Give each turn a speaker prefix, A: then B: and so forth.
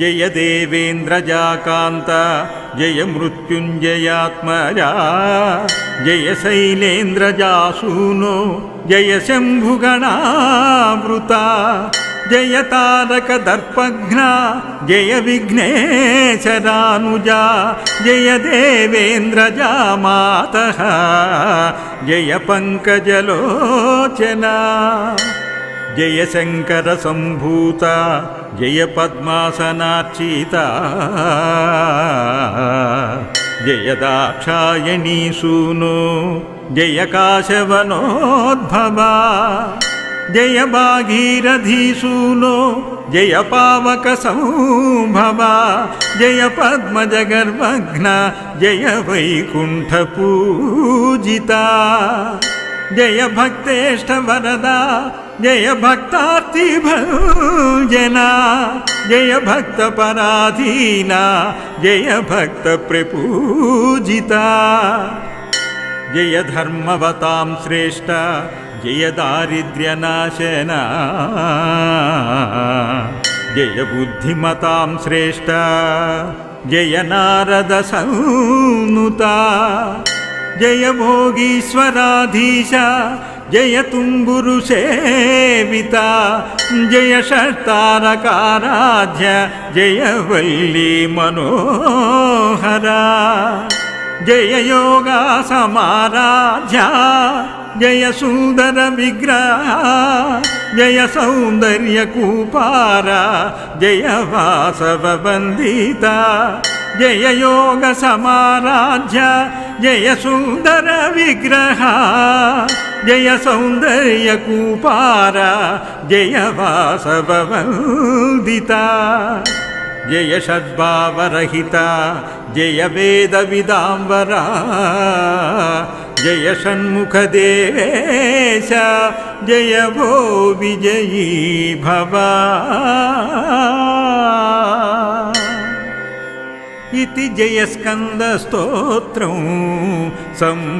A: జయ దేవేంద్రజాకాంత జయ మృత్యుంజయాత్మజా జయ శైలేంద్రజాసూనో జయ శంభుగణావృత జయ తారక దర్పఘ్న జయ విఘ్నేశరానుజా జయ దేవేంద్రజా మాత జయ పంకజలోచనా. జయ శంకర సంభూత జయ పద్మాసనార్చిత జయ దాక్షాయణీ సూనో జయ కాశవనోద్భవ జయ భాగీరథీ సూనో జయ పావక సంభవ జయ పద్మజగర్వఘ్న జయ వైకుంఠ పూజిత. జయ భక్తేష్ట వరదా జయ భక్తార్థి భజన జయ భక్త పరాధీన జయ భక్త ప్రపూజిత జయ ధర్మవతాం శ్రేష్ట జయ దారిద్ర్యనాశన జయ బుద్ధిమతాం శ్రేష్ట జయ నారద సంనుత. జయ భోగీశ్వరాధీశ జయ తుంగురు సేవిత జయ షట్తారకారాధ్య జయ వల్లి మనోహర జయ యోగా సమారాధ్య జయ సుందర విగ్రహ జయ సౌందర్య కూపార జయ వాసవ వందిత. జయ యోగ సమారాధ్య జయ సుందర విగ్రహ జయ సౌందర్య కూపార జయ వాసవందిత జయ షద్భావరహిత జయ వేద విదాంబర జయ షణ్ముఖ దేవేశ జయ భో విజయీ భవ. इति जयस्कन्दस्तोत्रं सम्पूर्णम्